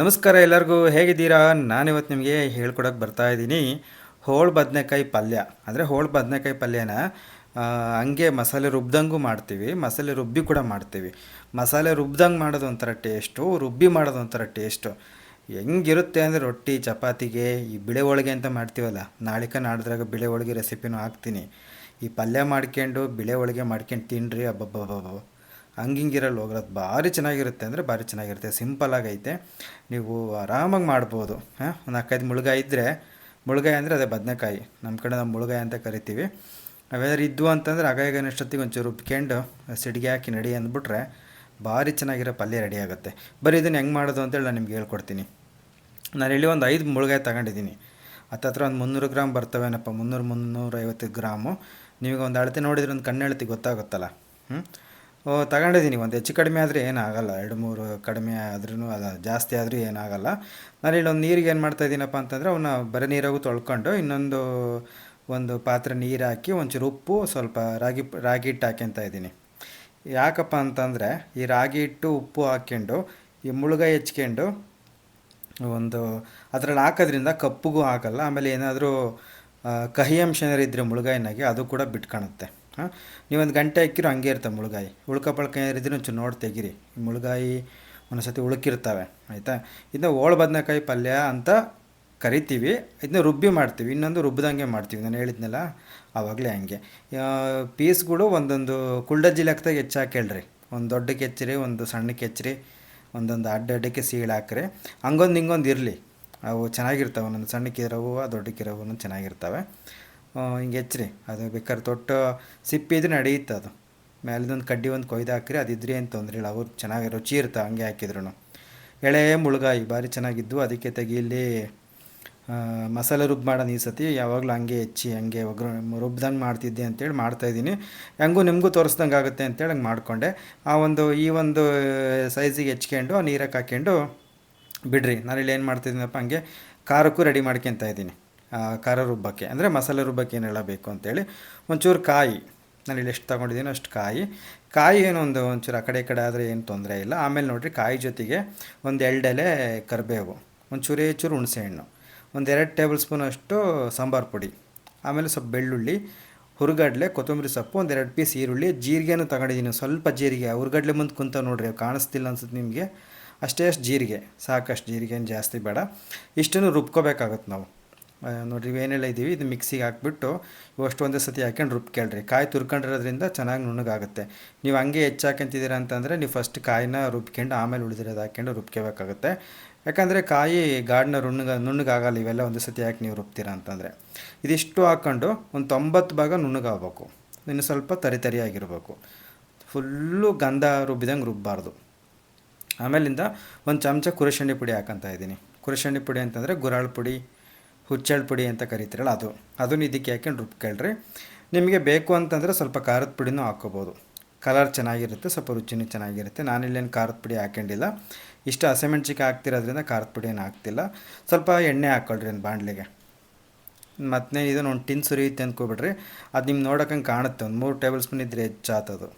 ನಮಸ್ಕಾರ ಎಲ್ಲರಿಗೂ, ಹೇಗಿದ್ದೀರಾ? ನಾನಿವತ್ತು ನಿಮಗೆ ಹೇಳ್ಕೊಡಕ್ಕೆ ಬರ್ತಾ ಇದ್ದೀನಿ. ಹೋಳು ಬದನೆಕಾಯಿ ಪಲ್ಯ. ಅಂದರೆ ಹೋಳು ಬದನೆಕಾಯಿ ಪಲ್ಯನ ಹಂಗೆ ಮಸಾಲೆ ರುಬ್ದಂಗೂ ಮಾಡ್ತೀವಿ. ಮಸಾಲೆ ರುಬ್ಬಿ ಕೂಡ ಮಾಡ್ತೀವಿ. ಮಸಾಲೆ ರುಬ್ದಂಗೆ ಮಾಡೋದು ಒಂಥರ ಟೇಸ್ಟು, ರುಬ್ಬಿ ಮಾಡೋದು ಒಂಥರ ಟೇಸ್ಟು. ಹೆಂಗಿರುತ್ತೆ ಅಂದರೆ ರೊಟ್ಟಿ, ಚಪಾತಿಗೆ, ಈ ಬಿಳೆ ಹೋಳಿಗೆ ಅಂತ ಮಾಡ್ತೀವಲ್ಲ, ನಾಳಿಕ ನಾಡಿದ್ರಾಗ ಬಿಳೆ ಹೋಳಿಗೆ ರೆಸಿಪಿನೂ ಹಾಕ್ತೀನಿ. ಈ ಪಲ್ಯ ಮಾಡ್ಕೊಂಡು, ಬಿಳೆ ಹೋಳಿಗೆ ಮಾಡ್ಕೊಂಡು ತಿನ್ನಿರಿ ಅಬ್ಬಬ್ಬಬ್ಬ ಹಂಗಿಂಗಿರಲ್ಲ ಹೋಗ್ರದು. ಭಾರಿ ಚೆನ್ನಾಗಿರುತ್ತೆ ಅಂದರೆ ಭಾರಿ ಚೆನ್ನಾಗಿರುತ್ತೆ. ಸಿಂಪಲ್ ಆಗೈತೆ. ನೀವು ಆರಾಮಾಗಿ ಮಾಡ್ಬೋದು. ಹಾಂ, ಒಂದು ನಾಲ್ಕೈದು ಮುಳುಗಾಯಿ ಇದ್ದರೆ ಮುಳುಗಾಯಿ ಅಂದರೆ ಅದೇ ಬದನೆಕಾಯಿ. ನಮ್ಮ ಕಡೆ ನಾವು ಮುಳುಗಾಯಿ ಅಂತ ಕರಿತೀವಿ. ಅವೇನಾದ್ರು ಇದ್ವು ಅಂತಂದರೆ ಆಗ ಈಗ ಅಷ್ಟೊತ್ತಿಗೆ ಒಂಚೂರು ರುಬ್ಕೊಂಡು ಸಿಡಿಗೆ ಹಾಕಿ ನಡಿ ಅಂದ್ಬಿಟ್ರೆ ಭಾರಿ ಚೆನ್ನಾಗಿರೋ ಪಲ್ಯ ರೆಡಿ ಆಗುತ್ತೆ. ಬರೀ ಇದನ್ನು ಹೆಂಗೆ ಮಾಡೋದು ಅಂತೇಳಿ ನಾನು ನಿಮ್ಗೆ ಹೇಳ್ಕೊಡ್ತೀನಿ. ನಾನು ಹೇಳಿ ಒಂದು ಐದು ಮುಳುಗಾಯಿ ತಗೊಂಡಿದ್ದೀನಿ. ಹತ್ತತ್ರ ಒಂದು ಮುನ್ನೂರು ಗ್ರಾಮ್ ಬರ್ತವೇನಪ್ಪ ಮುನ್ನೂರು ಮುನ್ನೂರೈವತ್ತು ಗ್ರಾಮು. ನಿಮಗೆ ಒಂದು ಅಳತೆ ನೋಡಿದ್ರೆ ಒಂದು ಕಣ್ಣು ಗೊತ್ತಾಗುತ್ತಲ್ಲ? ಹ್ಞೂ ತಗೊಂಡಿದ್ದೀನಿ. ಒಂದು ಹೆಚ್ಚು ಕಡಿಮೆ ಆದರೆ ಏನಾಗಲ್ಲ. ಎರಡು, ಮೂರು ಕಡಿಮೆ ಆದ್ರೂ ಅದು. ಜಾಸ್ತಿ ಆದರೂ ಏನಾಗಲ್ಲ. ನಾನು ಇಲ್ಲೊಂದು ನೀರಿಗೆ ಏನು ಮಾಡ್ತಾ ಇದ್ದೀನಪ್ಪ ಅಂತಂದರೆ ಅವನ್ನ ಬರೀ ನೀರಾಗೂ ತೊಳ್ಕೊಂಡು ಇನ್ನೊಂದು, ಒಂದು ಪಾತ್ರೆ ನೀರು ಹಾಕಿ ಒಂಚೂರು ಉಪ್ಪು, ಸ್ವಲ್ಪ ರಾಗಿ ರಾಗಿ ಹಿಟ್ಟು ಹಾಕ್ಯಂತ ಇದ್ದೀನಿ. ಯಾಕಪ್ಪ ಅಂತಂದರೆ ಈ ರಾಗಿ ಹಿಟ್ಟು, ಉಪ್ಪು ಹಾಕ್ಕೊಂಡು ಈ ಮುಳುಗಾಯಿ ಹೆಚ್ಕೊಂಡು ಒಂದು ಅದರಲ್ಲಿ ಹಾಕೋದ್ರಿಂದ ಕಪ್ಪುಗೂ ಹಾಕಲ್ಲ. ಆಮೇಲೆ ಏನಾದರೂ ಕಹಿ ಅಂಶ ಏನಾದ್ರು ಇದ್ದರೆ ಮುಳುಗಾಯಿನಾಗೆ ಅದು ಕೂಡ ಬಿಟ್ಕೊಳುತ್ತೆ ಹಾಂ? ನೀವೊಂದು ಗಂಟೆ ಹಾಕಿರೋ ಹಂಗೆ ಇರ್ತವೆ ಮುಳುಗಾಯಿ. ಉಳ್ಕ ಪಳ್ಕ ಇದ್ರೆ ಒಂಚೂರು ನೋಡಿ ತೆಗೀರಿ. ಮುಳುಗಾಯಿ ಒಂದೊಂದು ಸತಿ ಉಳುಕಿರ್ತವೆ, ಆಯಿತಾ? ಇದನ್ನ ಓಳ್ ಬದನೆಕಾಯಿ ಪಲ್ಯ ಅಂತ ಕರಿತೀವಿ. ಇದನ್ನ ರುಬ್ಬಿ ಮಾಡ್ತೀವಿ. ಇನ್ನೊಂದು ರುಬ್ಬಿದಂಗೆ ಮಾಡ್ತೀವಿ. ನಾನು ಹೇಳಿದ್ನಲ್ಲ, ಆವಾಗಲೇ ಹಂಗೆ. ಪೀಸ್ಗಳು ಒಂದೊಂದು ಕುಳ್ಳಜ್ಜಿ ಲೆಕ್ಕದಾಗ ಹೆಚ್ಚು ಹಾಕೇಳ್ರಿ ಒಂದು ದೊಡ್ಡ ಕೆಚ್ಚರಿ ಒಂದು ಸಣ್ಣ ಕೆಚ್ಚರಿ ಒಂದೊಂದು ಅಡ್ಡ ಅಡ್ಡಕ್ಕೆ ಸೀಳು ಹಾಕ್ರಿ. ಹಂಗೊಂದು ಹಿಂಗೊಂದು ಇರಲಿ. ಅವು ಚೆನ್ನಾಗಿರ್ತಾವೆ. ಒಂದೊಂದು ಸಣ್ಣಕ್ಕಿರೋವು, ದೊಡ್ಡಕ್ಕಿರೋವು, ಚೆನ್ನಾಗಿರ್ತವೆ. ಹಿಂಗೆ ಹೆಚ್ಚಿರಿ ಅದು ಬೇಕಾದ್ರೆ ತೊಟ್ಟು ಸಿಪ್ಪಿ ಇದ್ರೆ ನಡೆಯುತ್ತೆ ಅದು. ಮೇಲಿದೊಂದು ಕಡ್ಡಿ ಒಂದು ಕೊಯ್ದು ಹಾಕ್ರಿ, ಅದಿದ್ರಿ ಏನು ತೊಂದರೆ ಇಲ್ಲ. ಅವ್ರು ಚೆನ್ನಾಗಿ ರುಚಿ ಇರ್ತವೆ ಹಂಗೆ ಹಾಕಿದ್ರು ಎಳೆ, ಮುಳುಗಾಯಿ ಭಾರಿ ಚೆನ್ನಾಗಿದ್ದು ಅದಕ್ಕೆ ತೆಗೀಲಿ ಮಸಾಲೆ ರುಬ್ಬು ಮಾಡೋಣ ಈ ಸತಿ. ಯಾವಾಗಲೂ ಹಂಗೆ ಹೆಚ್ಚಿ, ಹಂಗೆ ಒಗ್ರ, ರುಬ್ದಂಗೆ ಮಾಡ್ತಿದ್ದೆ ಅಂತೇಳಿ ಮಾಡ್ತಾಯಿದ್ದೀನಿ ಹೆಂಗೂ ನಿಮಗೂ ತೋರಿಸ್ದಂಗೆ ಆಗುತ್ತೆ ಅಂತೇಳಿ ಹಂಗೆ ಮಾಡಿಕೊಂಡೆ. ಆ ಒಂದು, ಈ ಒಂದು ಸೈಜಿಗೆ ಹೆಚ್ಕೊಂಡು ನೀರಕ್ಕೆ ಹಾಕ್ಕೊಂಡು ಬಿಡ್ರಿ. ಇಲ್ಲಿ ಏನು ಮಾಡ್ತಿದ್ದೀನಪ್ಪ ಹಂಗೆ, ಖಾರಕ್ಕೂ ರೆಡಿ ಮಾಡ್ಕೊತ ಇದ್ದೀನಿ. ಖಾರ ರುಬ್ಬಕ್ಕೆ, ಅಂದರೆ ಮಸಾಲೆ ರುಬ್ಬಕ್ಕೆ ಏನೆಲ್ಲ ಬೇಕು ಅಂತೇಳಿ, ಒಂಚೂರು ಕಾಯಿ, ನಾನು ಇಲ್ಲಿ ಎಷ್ಟು ತೊಗೊಂಡಿದ್ದೀನಿ ಅಷ್ಟು ಕಾಯಿ. ಕಾಯಿ ಏನು ಒಂದು ಒಂಚೂರು ಆ ಕಡೆ ಈ ಕಡೆ ಆದರೆ ಏನು ತೊಂದರೆ ಇಲ್ಲ. ಆಮೇಲೆ ನೋಡಿರಿ ಕಾಯಿ ಜೊತೆಗೆ ಒಂದು ಎರಡೆಲೆ ಕರಿಬೇವು, ಒಂಚೂರೇ ಚೂರು ಹುಣಸೆಹಣ್ಣು, ಒಂದು ಎರಡು ಟೇಬಲ್ ಸ್ಪೂನ್ ಅಷ್ಟು ಸಾಂಬಾರು ಪುಡಿ, ಆಮೇಲೆ ಸ್ವಲ್ಪ ಬೆಳ್ಳುಳ್ಳಿ, ಹುರುಗಡ್ಲೆ, ಕೊತ್ತಂಬರಿ ಸೊಪ್ಪು ಒಂದೆರಡು ಪೀಸ್ ಈರುಳ್ಳಿ, ಜೀರಿಗೆನೂ ತಗೊಂಡಿದ್ದೀನಿ. ಸ್ವಲ್ಪ ಜೀರಿಗೆ ಹುರುಗಡ್ಲೆ ಮುಂದೆ ಕುಂತ ನೋಡಿರಿ ಕಾಣಿಸ್ತಿಲ್ಲ ಅನ್ಸುತ್ತೆ ನಿಮಗೆ. ಅಷ್ಟೇ ಅಷ್ಟು ಜೀರಿಗೆ, ಸಾಕಷ್ಟು ಜೀರಿಗೆ ಏನು ಜಾಸ್ತಿ ಬೇಡ. ಇಷ್ಟನ್ನು ರುಬ್ಕೋಬೇಕಾಗುತ್ತೆ ನಾವು. ನೋಡ್ರಿ ಏನೆಲ್ಲ ಇದ್ದೀವಿ ಇದು ಮಿಕ್ಸಿಗೆ ಹಾಕ್ಬಿಟ್ಟು ಇವಷ್ಟು ಒಂದೇ ಸತಿ ಹಾಕ್ಕೊಂಡು ರುಬ್ಕೊಳ್ರಿ ಕಾಯಿ ತುರ್ಕೊಂಡಿರೋದ್ರಿಂದ ಚೆನ್ನಾಗಿ ನುಣ್ಣಗಾಗುತ್ತೆ. ನೀವು ಹಂಗೆ ಹೆಚ್ಚು ಹಾಕ್ಯಂತಿದ್ದೀರ ಅಂತಂದರೆ ನೀವು ಫಸ್ಟ್ ಕಾಯಿನ ರುಬ್ಕೊಂಡು ಆಮೇಲೆ ಉಳಿದಿರೋದು ಹಾಕ್ಕೊಂಡು ರುಬ್ಕೋಬೇಕಾಗುತ್ತೆ ಯಾಕಂದರೆ ಕಾಯಿ ಗಾಢನ ನುಣ್ಣಗ ನುಣ್ಣಗಾಗಲ್ಲ, ಇವೆಲ್ಲ ಒಂದು ಸತಿ ಹಾಕಿ ನೀವು ರುಬ್ತೀರಾ ಅಂತಂದರೆ. ಇದಿಷ್ಟು ಹಾಕ್ಕೊಂಡು ಒಂದು ತೊಂಬತ್ತು ಭಾಗ ನುಣ್ಣಗಾಗಬೇಕು. ಇನ್ನು ಸ್ವಲ್ಪ ತರಿ ಆಗಿರಬೇಕು ಫುಲ್ಲು ಗಂಧ ರುಬ್ಬಿದಂಗೆ ರುಬ್ಬಾರ್ದು. ಆಮೇಲಿಂದ ಒಂದು ಚಮಚ ಕುರಶಂಡಿ ಪುಡಿ ಹಾಕಂತ ಇದ್ದೀನಿ. ಕುರಶಂಡಿ ಪುಡಿ ಅಂತಂದರೆ ಗುರಾಳ್ ಪುಡಿ ಹುಚ್ಚೆಳ್ ಪುಡಿ ಅಂತ ಕರಿತೀರಲ್ಲ ಅದು. ಅದನ್ನು ಇದಕ್ಕೆ ಹಾಕೊಂಡು ರುಬ್ಕೊಳ್ರಿ ನಿಮಗೆ ಬೇಕು ಅಂತಂದರೆ ಸ್ವಲ್ಪ ಖಾರದ ಪುಡಿನೂ ಹಾಕ್ಕೋಬೋದು. ಕಲರ್ ಚೆನ್ನಾಗಿರುತ್ತೆ, ಸ್ವಲ್ಪ ರುಚಿನೂ ಚೆನ್ನಾಗಿರುತ್ತೆ. ನಾನಿಲ್ಲೇನು ಖಾರದ ಪುಡಿ ಹಾಕೊಂಡಿಲ್ಲ ಇಷ್ಟು ಹಸಿಮೆಣ್ಸಿಕಾಯಿ ಹಾಕ್ತಿರೋದ್ರಿಂದ ಖಾರದ ಪುಡಿ ಏನು ಹಾಕ್ತಿಲ್ಲ. ಸ್ವಲ್ಪ ಎಣ್ಣೆ ಹಾಕ್ಕೊಳ್ರಿ ಒಂದು ಬಾಣಲಿಗೆ. ಮತ್ತೆ ಇದನ್ನು ಒಂದು ಟಿನ್ ಸುರಿಯುತ್ತೆ ಅಂದ್ಕೊಬಿಡ್ರಿ ಅದು ನಿಮ್ಗೆ ನೋಡೋಕ್ಕಂಗೆ ಕಾಣುತ್ತೆ. ಒಂದು ಮೂರು ಟೇಬಲ್ ಸ್ಪೂನ್ ಇದ್ದರೆ ಹೆಚ್ಚಾತದು.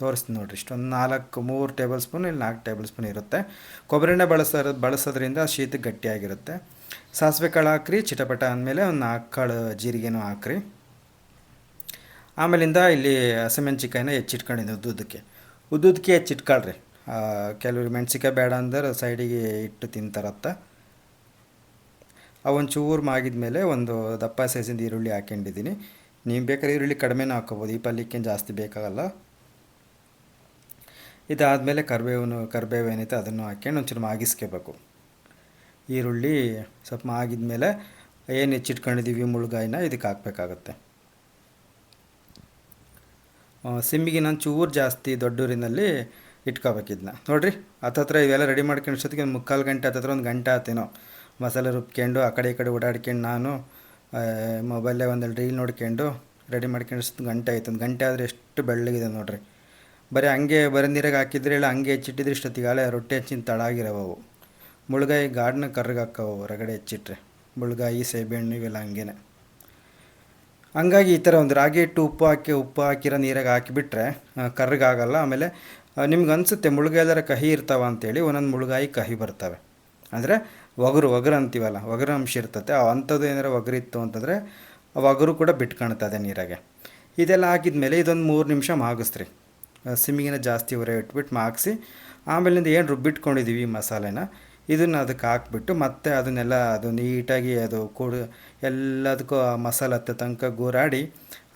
ತೋರಿಸ್ತೀನಿ ನೋಡಿರಿ ಇಷ್ಟೊಂದು ನಾಲ್ಕು, ಮೂರು ಟೇಬಲ್ ಸ್ಪೂನ್ ಇಲ್ಲಿ ನಾಲ್ಕು ಟೇಬಲ್ ಸ್ಪೂನ್ ಇರುತ್ತೆ. ಕೊಬ್ಬರಿ ಎಣ್ಣೆ ಬಳಸೋ ಬಳಸೋದ್ರಿಂದ ಶೀತ ಗಟ್ಟಿಯಾಗಿರುತ್ತೆ. ಸಾಸಿವೆ ಕಾಳು ಹಾಕ್ರಿ, ಚಿಟಪಟ ಅಂದಮೇಲೆ ಒಂದು ನಾಲ್ಕು ಕಾಳು ಜೀರಿಗೆನೂ ಹಾಕ್ರಿ. ಆಮೇಲಿಂದ ಇಲ್ಲಿ ಹಸಿಮೆಣ್ಸಿಕಾಯಿನ ಹೆಚ್ಚಿಟ್ಕೊಂಡಿದ್ದೆ ಉದ್ದುದಕ್ಕೆ ಉದ್ದುದಕ್ಕೆ ಹೆಚ್ಚಿಟ್ಕೊಳ್ರಿ. ಕೆಲವ್ರು ಮೆಣ್ಸಿಕಾಯಿ ಬೇಡ ಅಂದ್ರೆ ಸೈಡಿಗೆ ಇಟ್ಟು ತಿಂತಾರತ್ತ. ಅವೊಂದು ಚೂರು ಮಾಗಿದ ಮೇಲೆ ಒಂದು ದಪ್ಪ ಸೈಜಿಂದ ಈರುಳ್ಳಿ ಹಾಕೊಂಡಿದ್ದೀನಿ ನೀವು ಬೇಕಾದ್ರೆ ಈರುಳ್ಳಿ ಕಡಿಮೆನೂ ಹಾಕ್ಕೋಬೋದು, ಈ ಪಲ್ಯಕ್ಕೆ ಜಾಸ್ತಿ ಬೇಕಾಗಲ್ಲ. ಇದಾದಮೇಲೆ ಕರಿಬೇವನು, ಕರಿಬೇವು ಏನೈತೆ ಅದನ್ನು ಹಾಕ್ಕೊಂಡು ಒಂಚೂರು ಮಾಗಿಸ್ಕೋಬೇಕು. ಈರುಳ್ಳಿ ಸ್ವಲ್ಪ ಆಗಿದ ಮೇಲೆ ಏನು ಹೆಚ್ಚಿಟ್ಕೊಂಡಿದ್ದೀವಿ? ಮುಳುಗಾಯಿನ ಇದಕ್ಕೆ ಹಾಕಬೇಕಾಗುತ್ತೆ. ಸಿಮ್ಮಿಗೆ ನಾನು ಚೂರು ಜಾಸ್ತಿ ದೊಡ್ಡೂರಿನಲ್ಲಿ ಇಟ್ಕೋಬೇಕಿದ್ನ. ನೋಡಿರಿ ಹತ್ತತ್ರ ಇವೆಲ್ಲ ರೆಡಿ ಮಾಡ್ಕೊಂಡು ಅಷ್ಟೊತ್ತಿಗೆ ಒಂದು ಮುಕ್ಕಾಲು ಗಂಟೆ ಹತ್ತತ್ರ ಒಂದು ಗಂಟೆ ಆತೇನೋ. ಮಸಾಲೆ ರುಬ್ಕೊಂಡು, ಆ ಕಡೆ ಈ ಕಡೆ ಓಡಾಡ್ಕೊಂಡು ನಾನು ಮೊಬೈಲೇ ಒಂದೆರಡು ರೀಲ್ ನೋಡ್ಕೊಂಡು ರೆಡಿ ಮಾಡ್ಕೊಂಡು ಅಷ್ಟು ಗಂಟೆ ಆಯ್ತು. ಒಂದು ಗಂಟೆ ಆದರೆ ಎಷ್ಟು ಬೆಳ್ಳಗಿದೆ ನೋಡಿರಿ. ಬರೀ ಹಂಗೆ ಬರೀ ನೀರಾಗೆ ಹಾಕಿದ್ರೆ ಇಲ್ಲ, ಹಂಗೆ ಹೆಚ್ಚಿಟ್ಟಿದ್ರೆ ಇಷ್ಟೊತ್ತಿಗಾಲೇ ರೊಟ್ಟಿ ಹೆಚ್ಚಿನ ತಳಾಗಿರವು ಮುಳುಗಾಯಿ ಗಾರ್ಡ್ನ ಕರ್ರಿಗೆ ಹಾಕವು ಹೊರಗಡೆ ಹೆಚ್ಚಿಟ್ರೆ ಮುಳುಗಾಯಿ, ಸೇಬೆಹಣ್ಣು ಇವೆಲ್ಲ ಹಂಗೇನೆ. ಹಂಗಾಗಿ ಈ ಥರ ಒಂದು ರಾಗಿ ಹಿಟ್ಟು ಉಪ್ಪು ಹಾಕಿ, ಉಪ್ಪು ಹಾಕಿರೋ ನೀರಾಗ ಹಾಕಿಬಿಟ್ರೆ ಕರ್ರಗಾಗಲ್ಲ ಆಮೇಲೆ ನಿಮ್ಗೆ ಅನಿಸುತ್ತೆ ಮುಳುಗಾಯಿದಾರ ಕಹಿ ಇರ್ತಾವ ಅಂತೇಳಿ ಒಂದೊಂದು ಮುಳುಗಾಯಿ ಕಹಿ ಬರ್ತವೆ. ಅಂದರೆ ಒಗರು ಒಗರು ಅಂತೀವಲ್ಲ, ಒಗರು ಅಂಶ ಇರ್ತತೆ. ಆ ಅಂಥದ್ದು ಏನಾರು ಒಗರಿತ್ತು ಅಂತಂದರೆ ಒಗರು ಕೂಡ ಬಿಟ್ಕೊಳ್ತದೆ ನೀರಾಗೆ. ಇದೆಲ್ಲ ಹಾಕಿದ ಮೇಲೆ ಇದೊಂದು ಮೂರು ನಿಮಿಷ ಮಾಗಿಸ್ರಿ. ಸಿಮ್ಮಿಗಿನ ಜಾಸ್ತಿ ಉರೆ ಇಟ್ಬಿಟ್ಟು ಮಾಗಿಸಿ, ಆಮೇಲಿಂದ ಏನು ರುಬ್ಬಿಟ್ಕೊಂಡಿದ್ದೀವಿ ಮಸಾಲೆನ ಇದನ್ನು ಅದಕ್ಕೆ ಹಾಕ್ಬಿಟ್ಟು ಮತ್ತೆ ಅದನ್ನೆಲ್ಲ ಅದು ನೀಟಾಗಿ ಅದು ಕೂಡ ಎಲ್ಲದಕ್ಕೂ ಮಸಾಲೆ ಹತ್ತ ತನಕ ಗೂರಾಡಿ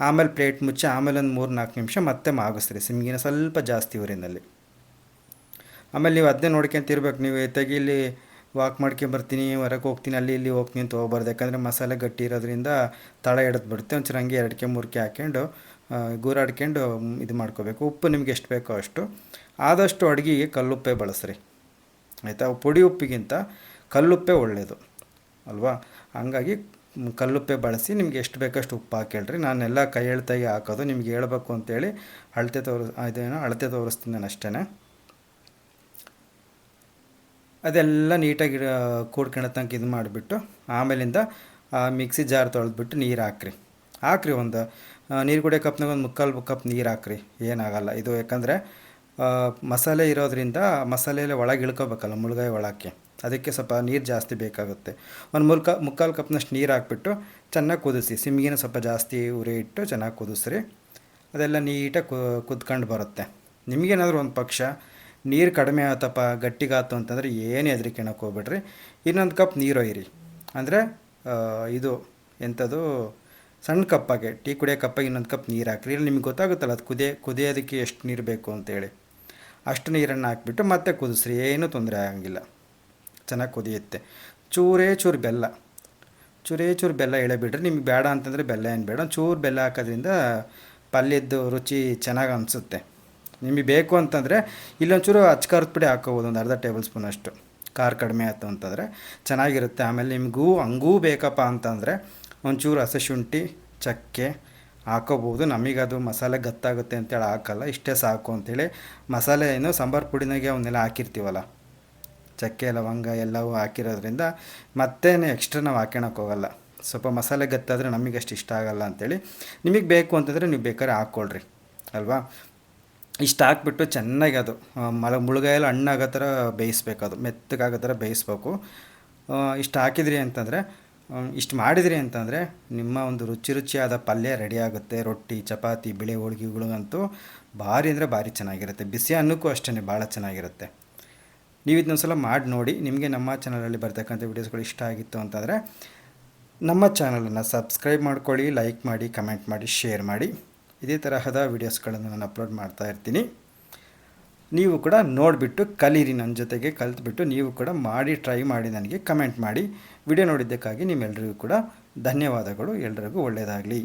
ಆಮೇಲೆ ಪ್ಲೇಟ್ ಮುಚ್ಚಿ ಆಮೇಲೆ ಒಂದು ಮೂರು ನಾಲ್ಕು ನಿಮಿಷ ಮತ್ತೆ ಮಾಗಿಸ್ರಿ ಸಿಮ್ಗಿನ ಸ್ವಲ್ಪ ಜಾಸ್ತಿ ಊರಿನಲ್ಲಿ. ಆಮೇಲೆ ನೀವು ಅದನ್ನೇ ನೋಡ್ಕೊಂತಿರ್ಬೇಕು ನೀವು ಎತ್ತಾಗಿ ಇಲ್ಲಿ ವಾಕ್ ಮಾಡ್ಕೊಂಬರ್ತೀನಿ, ಹೊರಗೆ ಹೋಗ್ತೀನಿ, ಅಲ್ಲಿ ಇಲ್ಲಿ ಹೋಗ್ತೀನಿ ಅಂತ ಹೋಗ್ಬಾರ್ದು. ಯಾಕಂದರೆ ಮಸಾಲೆ ಗಟ್ಟಿ ಇರೋದ್ರಿಂದ ತಳ ಎಡೆದು ಬಿಡುತ್ತೆ. ಒಂಚೂರು ಹಂಗೆ ಎರಡಕ್ಕೆ ಮೂರಕ್ಕೆ ಹಾಕ್ಕೊಂಡು ಗೂರಾಡ್ಕೊಂಡು ಇದು ಮಾಡ್ಕೋಬೇಕು. ಉಪ್ಪು ನಿಮ್ಗೆ ಎಷ್ಟು ಬೇಕೋ ಅಷ್ಟು. ಆದಷ್ಟು ಅಡುಗೆಗೆ ಕಲ್ಲುಪ್ಪೇ ಬಳಸ್ರಿ. ಆಯಿತಾ ಪುಡಿ ಉಪ್ಪಿಗಿಂತ ಕಲ್ಲುಪ್ಪೆ ಒಳ್ಳೆಯದು ಅಲ್ವಾ? ಹಂಗಾಗಿ ಕಲ್ಲುಪ್ಪೆ ಬಳಸಿ ನಿಮ್ಗೆ ಎಷ್ಟು ಬೇಕಷ್ಟು ಉಪ್ಪು ಹಾಕೇಳ್ರಿ ನಾನೆಲ್ಲ ಕೈ ಎಳ್ತಾಗಿ ಹಾಕೋದು, ನಿಮ್ಗೆ ಹೇಳ್ಬೇಕು ಅಂತೇಳಿ ಅಳತೆ ತೋರಿಸ್ ಅದೇನೋ ಅಳತೆ ತೋರಿಸ್ತೀನಿ ನಾನು ಅಷ್ಟೇ ಅದೆಲ್ಲ ನೀಟಾಗಿ ಕೂಡ್ಕೊಳ ತನಕ ಇದು ಮಾಡಿಬಿಟ್ಟು, ಆಮೇಲಿಂದ ಮಿಕ್ಸಿ ಜಾರ್ ತೊಳೆದ್ಬಿಟ್ಟು ನೀರು ಹಾಕ್ರಿ. ಹಾಕ್ರಿ ಒಂದು ನೀರು ಕುಡಿಯೋ ಕಪ್ನಾಗ ಒಂದು ಮುಕ್ಕಾಲು ಕಪ್ ನೀರು ಹಾಕ್ರಿ. ಏನಾಗಲ್ಲ. ಇದು ಯಾಕಂದರೆ ಮಸಾಲೆ ಇರೋದ್ರಿಂದ ಮಸಾಲೆಯಲ್ಲಿ ಒಳಗೆ ಇಳ್ಕೋಬೇಕಲ್ಲ ಮುಳುಗಾಯಿ ಒಳಕ್ಕೆ. ಅದಕ್ಕೆ ಸ್ವಲ್ಪ ನೀರು ಜಾಸ್ತಿ ಬೇಕಾಗುತ್ತೆ. ಒಂದು ಮುಲ್ಕ, ಮುಕ್ಕಾಲು ಕಪ್ನಷ್ಟು ನೀರು ಹಾಕ್ಬಿಟ್ಟು ಚೆನ್ನಾಗಿ ಕುದಿಸಿ, ಸಿಮ್ಗಿನ ಸ್ವಲ್ಪ ಜಾಸ್ತಿ ಉರಿ ಇಟ್ಟು ಚೆನ್ನಾಗಿ ಕುದಿಸ್ರಿ. ಅದೆಲ್ಲ ನೀಟಾಗಿ ಕುದ್ಕೊಂಡು ಬರುತ್ತೆ. ನಿಮಗೇನಾದರೂ ಒಂದು ಪಕ್ಷ ನೀರು ಕಡಿಮೆ ಆಯ್ತಪ್ಪ ಗಟ್ಟಿಗಾತು ಅಂತಂದರೆ ಏನು ಹೆದರಿಕೆಣಕ್ಕೆ ಹೋಗ್ಬಿಡ್ರಿ. ಇನ್ನೊಂದು ಕಪ್ ನೀರು ಒಯ್ಯಿರಿ ಅಂದರೆ ಇದು ಎಂಥದ್ದು ಸಣ್ಣ ಕಪ್ಪಾಗೆ, ಟೀ ಕುಡಿಯೋ ಕಪ್ಪಾಗಿ ಇನ್ನೊಂದು ಕಪ್ ನೀರು ಹಾಕ್ರಿ. ಇಲ್ಲಿ, ನಿಮ್ಗೆ ಗೊತ್ತಾಗುತ್ತಲ್ಲ, ಅದು ಕುದಿಯ ಕುದಿಯೋದಕ್ಕೆ ಎಷ್ಟು ನೀರು ಬೇಕು ಅಂತೇಳಿ. ಅಷ್ಟು ನೀರನ್ನು ಹಾಕಿಬಿಟ್ಟು ಮತ್ತೆ ಕುದಿಸ್ರಿ, ಏನೂ ತೊಂದರೆ ಆಗಂಗಿಲ್ಲ. ಚೆನ್ನಾಗಿ ಕುದಿಯುತ್ತೆ. ಚೂರೇ ಚೂರು ಬೆಲ್ಲ. ಚೂರೇ ಚೂರು ಬೆಲ್ಲ ಎಳೆಬಿಡ್ರಿ ನಿಮ್ಗೆ ಬೇಡ ಅಂತಂದರೆ ಬೆಲ್ಲ ಏನು ಬೇಡ. ಚೂರು ಬೆಲ್ಲ ಹಾಕೋದ್ರಿಂದ ಪಲ್ಯದ್ದು ರುಚಿ ಚೆನ್ನಾಗಿ ಅನಿಸುತ್ತೆ. ನಿಮಗೆ ಬೇಕು ಅಂತಂದರೆ ಇಲ್ಲೊಂಚೂರು ಅಚ್ಕಾರದ ಪುಡಿ ಹಾಕೋಬೋದು, ಒಂದು ಅರ್ಧ ಟೇಬಲ್ ಸ್ಪೂನ್ ಅಷ್ಟು. ಖಾರ ಕಡಿಮೆ ಆಯ್ತು ಅಂತಂದರೆ ಚೆನ್ನಾಗಿರುತ್ತೆ. ಆಮೇಲೆ ನಿಮಗೂ ಹಂಗೂ ಬೇಕಪ್ಪ ಅಂತಂದರೆ ಒಂಚೂರು ಹಸಿ ಶುಂಠಿ, ಚಕ್ಕೆ ಹಾಕೋಬೋದು ನಮಗದು ಮಸಾಲೆ ಗತ್ತಾಗುತ್ತೆ ಅಂತೇಳಿ ಹಾಕಲ್ಲ, ಇಷ್ಟೇ ಸಾಕು ಅಂಥೇಳಿ ಮಸಾಲೆ ಏನು ಸಾಂಬಾರು ಪುಡಿನಾಗೆ ಅವನ್ನೆಲ್ಲ ಹಾಕಿರ್ತೀವಲ್ಲ, ಚಕ್ಕೆ, ಲವಂಗ ಎಲ್ಲವೂ ಹಾಕಿರೋದ್ರಿಂದ ಮತ್ತೇನು ಎಕ್ಸ್ಟ್ರಾ ನಾವು ಹಾಕೋಣಕ್ಕೆ ಹೋಗಲ್ಲ. ಸ್ವಲ್ಪ ಮಸಾಲೆ ಗತ್ತಾದರೆ ನಮಗೆ ಅಷ್ಟು ಇಷ್ಟ ಆಗಲ್ಲ ಅಂಥೇಳಿ ನಿಮಗೆ ಬೇಕು ಅಂತಂದರೆ ನೀವು ಬೇಕಾದ್ರೆ ಹಾಕ್ಕೊಳ್ರಿ ಅಲ್ವಾ? ಇಷ್ಟು ಹಾಕ್ಬಿಟ್ಟು ಚೆನ್ನಾಗಿ ಅದು ಮಲ ಮುಳುಗಾಯಲ್ಲಿ ಹಣ್ಣಾಗೋ ಥರ ಬೇಯಿಸ್ಬೇಕು ಅದು, ಮೆತ್ತಗಾಗೋ ಥರ ಬೇಯಿಸ್ಬೇಕು. ಇಷ್ಟು ಹಾಕಿದ್ರಿ ಅಂತಂದರೆ ಇಷ್ಟು ಮಾಡಿದ್ರಿ ಅಂತಂದರೆ ನಿಮ್ಮ ಒಂದು ರುಚಿ ರುಚಿಯಾದ ಪಲ್ಯ ರೆಡಿ ಆಗುತ್ತೆ. ರೊಟ್ಟಿ, ಚಪಾತಿ, ಬಿಳಿ ಹೋಳಿಗೆಗಳಿಗಂತೂ ಭಾರಿ ಅಂದರೆ ಭಾರಿ ಚೆನ್ನಾಗಿರುತ್ತೆ. ಬಿಸಿ ಅನ್ನಕ್ಕೂ ಅಷ್ಟೇ ಭಾಳ ಚೆನ್ನಾಗಿರುತ್ತೆ. ನೀವು ಇದನ್ನೊಂದು ಸಲ ಮಾಡಿ ನೋಡಿ. ನಿಮಗೆ ನಮ್ಮ ಚಾನಲಲ್ಲಿ ಬರ್ತಕ್ಕಂಥ ವೀಡಿಯೋಸ್ಗಳು ಇಷ್ಟ ಆಗಿತ್ತು ಅಂತಂದರೆ ನಮ್ಮ ಚಾನಲನ್ನು ಸಬ್ಸ್ಕ್ರೈಬ್ ಮಾಡ್ಕೊಳ್ಳಿ ಲೈಕ್ ಮಾಡಿ ಕಮೆಂಟ್ ಮಾಡಿ ಶೇರ್ ಮಾಡಿ. ಇದೇ ತರಹದ ವೀಡಿಯೋಸ್ಗಳನ್ನು ನಾನು ಅಪ್ಲೋಡ್ ಮಾಡ್ತಾ ಇರ್ತೀನಿ. ನೀವು ಕೂಡ ನೋಡಿಬಿಟ್ಟು ಕಲೀರಿ ನನ್ನ ಜೊತೆಗೆ ಕಲಿತ್ಬಿಟ್ಟು ನೀವು ಕೂಡ ಮಾಡಿ ಟ್ರೈ ಮಾಡಿ ನನಗೆ ಕಮೆಂಟ್ ಮಾಡಿ. ವಿಡಿಯೋ ನೋಡಿದ್ದಕ್ಕಾಗಿ ನಿಮ್ಮೆಲ್ಲರಿಗೂ ಕೂಡ ಧನ್ಯವಾದಗಳು. ಎಲ್ರಿಗೂ ಒಳ್ಳೆಯದಾಗಲಿ.